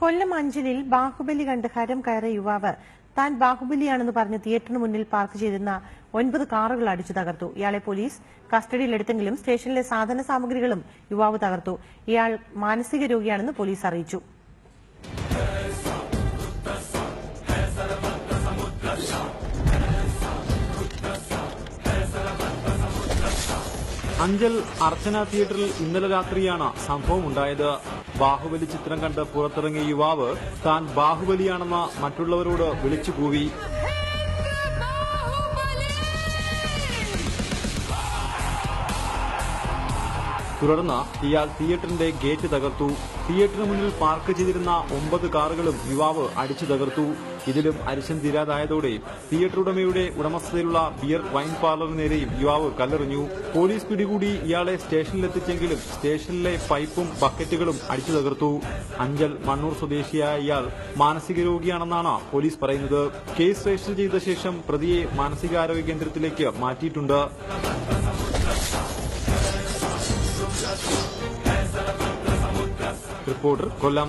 കൊല്ലം അഞ്ചലിൽ ബാഹുബലി കണ്ട് ഹരം കയറിയ യുവാവ് താൻ ബാഹുബലിയാണെന്ന് പറഞ്ഞ് തിയേറ്ററിന് മുന്നിൽ പാർക്ക് ചെയ്തിരുന്ന ഒൻപത് കാറുകൾ അടിച്ചു തകർത്തു. ഇയാളെ പോലീസ് കസ്റ്റഡിയിലെടുത്തെങ്കിലും സ്റ്റേഷനിലെ സാധന സാമഗ്രികളും യുവാവ് തകർത്തു. ഇയാൾ മാനസിക രോഗിയാണെന്ന് പോലീസ് അറിയിച്ചു. അഞ്ചൽ അർച്ചന തിയേറ്ററിൽ ഇന്നലെ രാത്രിയാണ് സംഭവം ഉണ്ടായത് ബാഹുബലി ചിത്രം കണ്ട് പുറത്തിറങ്ങിയ യുവാവ് താൻ ബാഹുബലിയാണെന്ന് മറ്റുള്ളവരോട് വിളിച്ചു കൂവി തുടർന്ന് ഇയാൾ തിയേറ്ററിന്റെ ഗേറ്റ് തകർത്തു. തിയേറ്ററിന് മുന്നിൽ പാർക്ക് ചെയ്തിരുന്ന ഒമ്പത് കാറുകളും യുവാവ് അടിച്ചു തകർത്തു. ഇതിലും അരിശം തീരാതായതോടെ തിയേറ്റർ ഉടമയുടെ ഉടമസ്ഥതയിലുള്ള ബിയർ വൈൻ പാർലറിന് നേരെയും യുവാവ് കല്ലെറിഞ്ഞു. പോലീസ് പിടികൂടി ഇയാളെ സ്റ്റേഷനിലെത്തിച്ചെങ്കിലും സ്റ്റേഷനിലെ പൈപ്പും ബക്കറ്റുകളും അടിച്ചു തകർത്തു. അഞ്ചൽ മണ്ണൂർ സ്വദേശിയായ ഇയാൾ മാനസിക രോഗിയാണെന്നാണ് പോലീസ് പറയുന്നത്. കേസ് രജിസ്റ്റർ ചെയ്ത ശേഷം പ്രതിയെ മാനസികാരോഗ്യ കേന്ദ്രത്തിലേക്ക് മാറ്റിയിട്ടുണ്ട്. റിപ്പോർട്ടർ കൊല്ലം